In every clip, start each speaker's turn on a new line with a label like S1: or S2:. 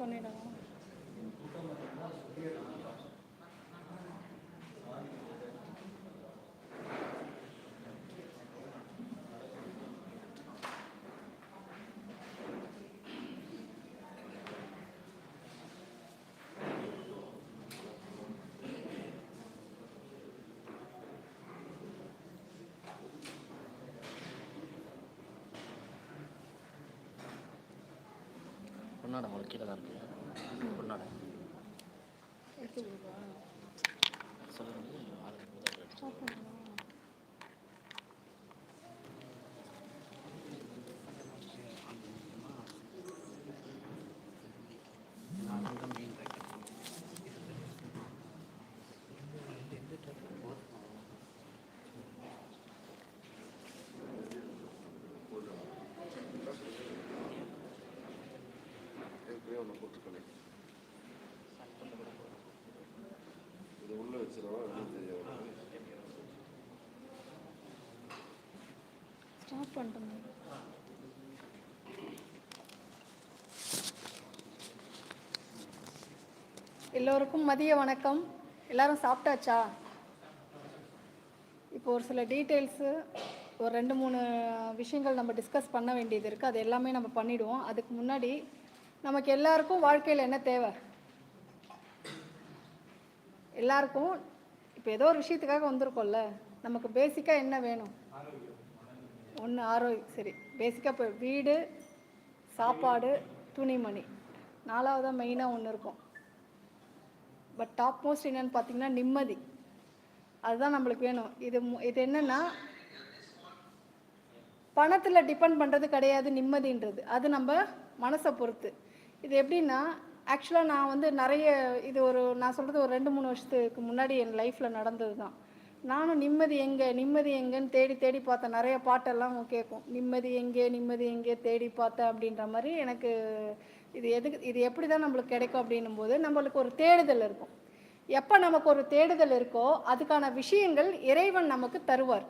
S1: பண்ணிடலாம்
S2: பொன்னாடை உங்களுக்கு கீழே தான் இருக்கு பொன்னாடை
S1: எடுத்து கொடுப்பா
S2: சொல்லுங்க ஆள்
S1: ஸ்டாப் பண்ணலாம்
S3: ஏற்கனவே ஒன்று போட்டிருக்கேனே இது உள்ள
S1: ஸ்டாப் எல்லோருக்கும் மதிய வணக்கம். எல்லாரும் சாப்பிட்டாச்சா? இப்போ ஒரு சில டீட்டெயில்ஸு ஒரு ரெண்டு மூணு விஷயங்கள் நம்ம டிஸ்கஸ் பண்ண வேண்டியது இருக்குது அது எல்லாமே நம்ம பண்ணிவிடுவோம் அதுக்கு முன்னாடி நமக்கு எல்லாருக்கும் வாழ்க்கையில் என்ன தேவை? எல்லாருக்கும் இப்போ ஏதோ ஒரு விஷயத்துக்காக வந்திருக்கோம்ல. நமக்கு பேசிக்காக என்ன வேணும்? ஒன்று ஆரோக்கியம். சரி பேசிக்காக இப்போ வீடு சாப்பாடு துணிமணி. நாலாவதாக மெயினாக ஒன்று இருக்கும். பட் டாப் மோஸ்ட் என்னென்னு பார்த்தீங்கன்னா நிம்மதி. அதுதான் நம்மளுக்கு வேணும். இது மு- இது என்னென்னா பணத்தில் டிபெண்ட் பண்ணுறது கிடையாது நிம்மதின்றது. அது நம்ம மனசை பொறுத்து. இது எப்படின்னா ஆக்சுவலாக நான் வந்து நிறைய இது ஒரு நான் சொல்கிறது ஒரு ரெண்டு மூணு வருஷத்துக்கு முன்னாடி என் லைஃப்பில் நடந்தது தான் நானும் நிம்மதி எங்கே நிம்மதி எங்கேன்னு தேடி தேடி பார்த்தேன் நிறைய பாட்டெல்லாம் கேட்கும் நிம்மதி எங்கே நிம்மதி எங்கே தேடி பார்த்தேன் அப்படின்ற மாதிரி எனக்கு இது எதுக்கு இது எப்படி தான் நம்மளுக்கு கிடைக்கும் அப்படின்னும் போது நம்மளுக்கு ஒரு தேடுதல் இருக்கும். எப்போ நமக்கு ஒரு தேடுதல் இருக்கோ அதுக்கான விஷயங்கள் இறைவன் நமக்கு தருவார்.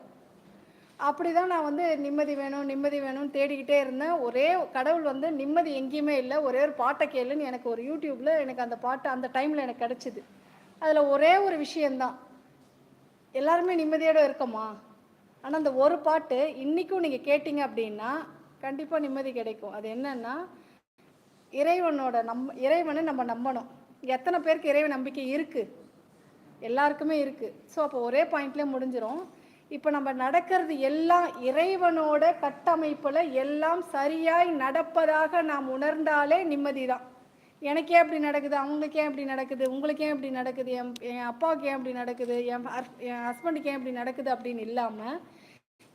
S1: அப்படி தான் நான் வந்து நிம்மதி வேணும் நிம்மதி வேணும்னு தேடிக்கிட்டே இருந்தேன். ஒரே கடவுள் வந்து நிம்மதி எங்கேயுமே இல்லை. ஒரே ஒரு பாட்டை கேளுன்னு எனக்கு ஒரு யூடியூப்பில் எனக்கு அந்த பாட்டு அந்த டைமில் எனக்கு கிடச்சிது. அதில் ஒரே ஒரு விஷயந்தான் எல்லாருமே நிம்மதியோடு இருக்கோமா? ஆனால் அந்த ஒரு பாட்டு இன்றைக்கும் நீங்கள் கேட்டிங்க அப்படின்னா கண்டிப்பாக நிம்மதி கிடைக்கும். அது என்னன்னா இறைவனோட நம் இறைவனை நம்ம நம்பணும். எத்தனை பேருக்கு இறைவன் நம்பிக்கை இருக்குது எல்லாருக்குமே இருக்குது ஸோ அப்போ ஒரே பாயிண்ட்லேயே முடிஞ்சிடும் இப்போ நம்ம நடக்கிறது எல்லாம் இறைவனோட கட்டமைப்பில் எல்லாம் சரியாய் நடப்பதாக நாம் உணர்ந்தாலே நிம்மதி தான் எனக்கே அப்படி நடக்குது அவங்களுக்கு ஏன் இப்படி நடக்குது உங்களுக்கு ஏன் இப்படி நடக்குது என் என் அப்பாவுக்கு ஏன் இப்படி நடக்குது என் ஹஸ்- என் ஹஸ்பண்டுக்கு ஏன் இப்படி நடக்குது அப்படின்னு இல்லாமல்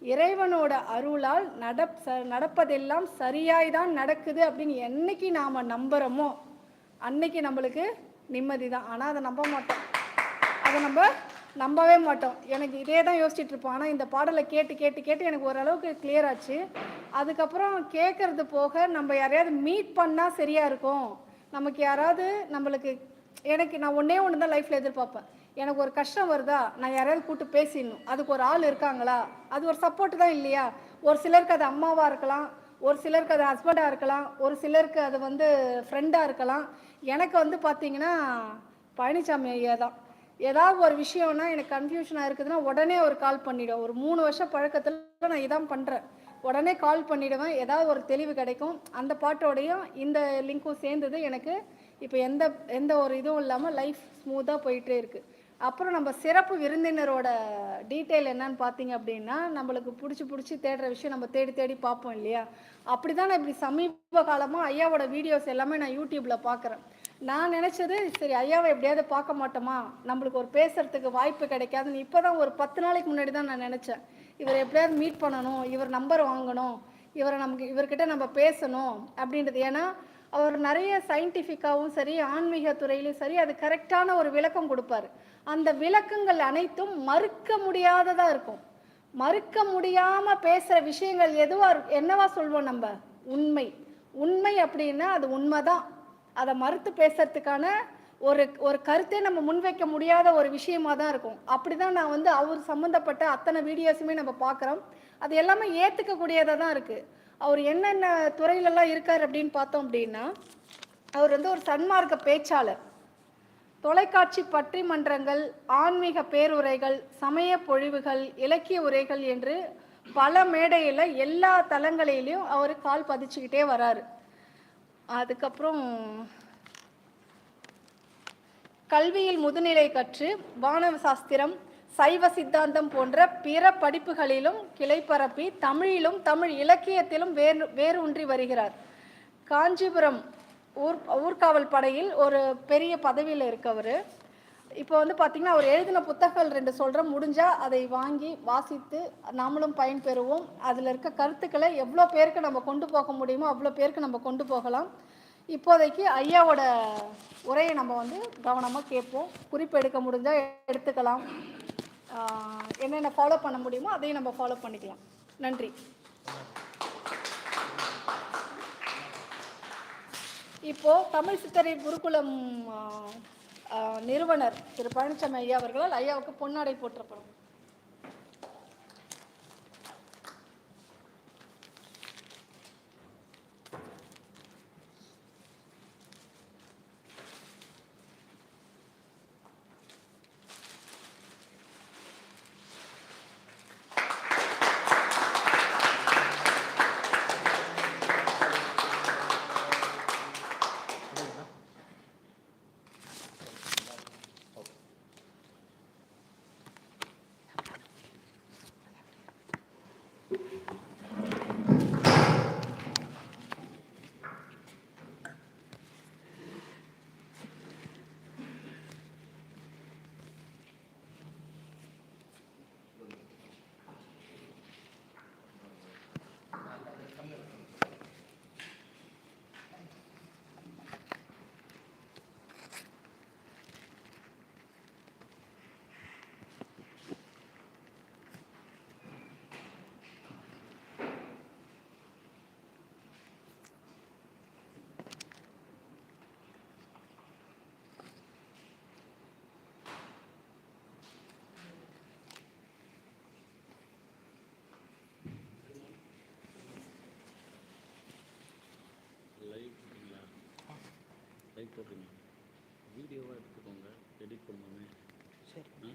S1: இறைவனோட அருளால் நடப் ச நடப்பதெல்லாம் சரியாய் தான் நடக்குது அப்படின்னு என்னைக்கு நாம் நம்புகிறோமோ அன்னைக்கு நம்மளுக்கு நிம்மதி தான் ஆனால் அதை நம்ப மாட்டோம். அதை நம்ம நம்பவே மாட்டோம். எனக்கு இதே தான் யோசிச்சுட்டு இருப்போம் ஆனால் இந்த பாடலை கேட்டு கேட்டு கேட்டு எனக்கு ஓரளவுக்கு கிளியர் ஆச்சு. அதுக்கப்புறம் கேட்கறது போக நம்ம யாரையாவது மீட் பண்ணால் சரியாக இருக்கும். நமக்கு யாராவது நம்மளுக்கு எனக்கு நான் ஒன்றே ஒன்று தான் லைஃப்பில் எதிர்பார்ப்பேன். எனக்கு ஒரு கஷ்டம் வருதா? நான் யாரையாவது கூப்பிட்டு பேசிடணும். அதுக்கு ஒரு ஆள் இருக்காங்களா? அது ஒரு சப்போர்ட் தான் இல்லையா? ஒரு சிலருக்கு அது அம்மாவாக இருக்கலாம். ஒரு சிலருக்கு அது ஹஸ்பண்டாக இருக்கலாம். ஒரு சிலருக்கு அது வந்து ஃப்ரெண்டாக இருக்கலாம். எனக்கு வந்து பார்த்தீங்கன்னா பழனிசாமி ஐயா தான். ஏதாவது ஒரு விஷயம்னா எனக்கு கன்ஃபியூஷனாக இருக்குதுன்னா உடனே ஒரு கால் பண்ணிவிடுவேன் ஒரு மூணு வருஷம் பழக்கத்தில் நான் இதான் பண்ணுறேன் உடனே கால் பண்ணிவிடுவேன் ஏதாவது ஒரு தெளிவு கிடைக்கும். அந்த பாட்டோடையும் இந்த லிங்க்கும் சேர்ந்தது எனக்கு. இப்போ எந்த எந்த ஒரு இதுவும் இல்லாமல் லைஃப் ஸ்மூத்தாக போயிட்டே இருக்குது அப்புறம் நம்ம சிறப்பு விருந்தினரோட டீட்டெயில் என்னன்னு பார்த்தீங்க அப்படின்னா நம்மளுக்கு பிடிச்சி பிடிச்சி தேடுற விஷயம் நம்ம தேடி தேடி பார்ப்போம் இல்லையா? அப்படி தான் நான் இப்படி சமீப காலமாக ஐயாவோட வீடியோஸ் எல்லாமே நான் யூடியூப்பில் பார்க்குறேன் நான் நினச்சது சரி ஐயாவை எப்படியாவது பார்க்க மாட்டோமா? நம்மளுக்கு ஒரு பேசுறதுக்கு வாய்ப்பு கிடைக்காதுன்னு இப்போ தான் ஒரு பத்து நாளைக்கு முன்னாடி தான் நான் நினச்சேன். இவர் எப்படியாவது மீட் பண்ணணும் இவர் நம்பர் வாங்கணும் இவரை நமக்கு இவர்கிட்ட நம்ம பேசணும் அப்படின்றது. ஏன்னா அவர் நிறைய சயின்டிஃபிக்காகவும் சரி ஆன்மீக துறையிலையும் சரி அது கரெக்டான ஒரு விளக்கம் கொடுப்பாரு. அந்த விளக்கங்கள் அனைத்தும் மறுக்க முடியாததாக இருக்கும். மறுக்க முடியாமல் பேசுகிற விஷயங்கள் எதுவாக என்னவா சொல்வோம் நம்ம? உண்மை. உண்மை அப்படின்னா அது உண்மைதான். அதை மறுத்து பேசுறதுக்கான ஒரு ஒரு கருத்தே நம்ம முன்வைக்க முடியாத ஒரு விஷயமா தான் இருக்கும். அப்படிதான் நான் வந்து அவர் சம்மந்தப்பட்ட அத்தனை வீடியோஸுமே நம்ம பார்க்குறோம். அது எல்லாமே ஏற்றுக்கக்கூடியதாக தான் இருக்குது அவர் என்னென்ன துறையிலலாம் இருக்கார் அப்படின்னு பார்த்தோம் அப்படின்னா அவர் வந்து ஒரு சன்மார்க்க பேச்சாளர். தொலைக்காட்சி பட்டிமன்றங்கள் ஆன்மீக பேருரைகள் சமய பொழிவுகள் இலக்கிய உரைகள் என்று பல மேடையில் எல்லா தளங்களிலையும் அவர் கால் பதிச்சுக்கிட்டே வராரு. அதுக்கப்புறம் கல்வியில் முதுநிலை கற்று வானவ சாஸ்திரம் சைவ சித்தாந்தம் போன்ற பிற படிப்புகளிலும் கிளை பரப்பி தமிழிலும் தமிழ் இலக்கியத்திலும் வேறு வேரூன்றி வருகிறார். காஞ்சிபுரம் ஊர் ஊர்காவல் படையில் ஒரு பெரிய பதவியில் இருக்கவர். இப்போ வந்து பார்த்திங்கன்னா அவர் எழுதின புத்தகங்கள் ரெண்டு சொல்கிறோம் முடிஞ்சால் அதை வாங்கி வாசித்து நாமளும் பயன்பெறுவோம் அதில் இருக்க கருத்துக்களை எவ்வளோ பேருக்கு நம்ம கொண்டு போக முடியுமோ அவ்வளோ பேருக்கு நம்ம கொண்டு போகலாம். இப்போதைக்கு ஐயாவோட உரையை நம்ம வந்து கவனமாக கேட்போம். குறிப்பு எடுக்க முடிஞ்சால் எடுத்துக்கலாம். என்னென்ன ஃபாலோ பண்ண முடியுமோ அதையும் நம்ம ஃபாலோ பண்ணிக்கலாம். நன்றி. இப்போ தமிழ் சித்தரை குருகுலம் நிறுவனர் திரு பழனிசாமி ஐயா அவர்களால் ஐயாவுக்கு பொன்னாடை போற்றப்படும்.
S2: லைவ் போடுறீங்க வீடியோவாக எடுத்துக்கோங்க. எடிட் பண்ணுவோமே
S4: சரி.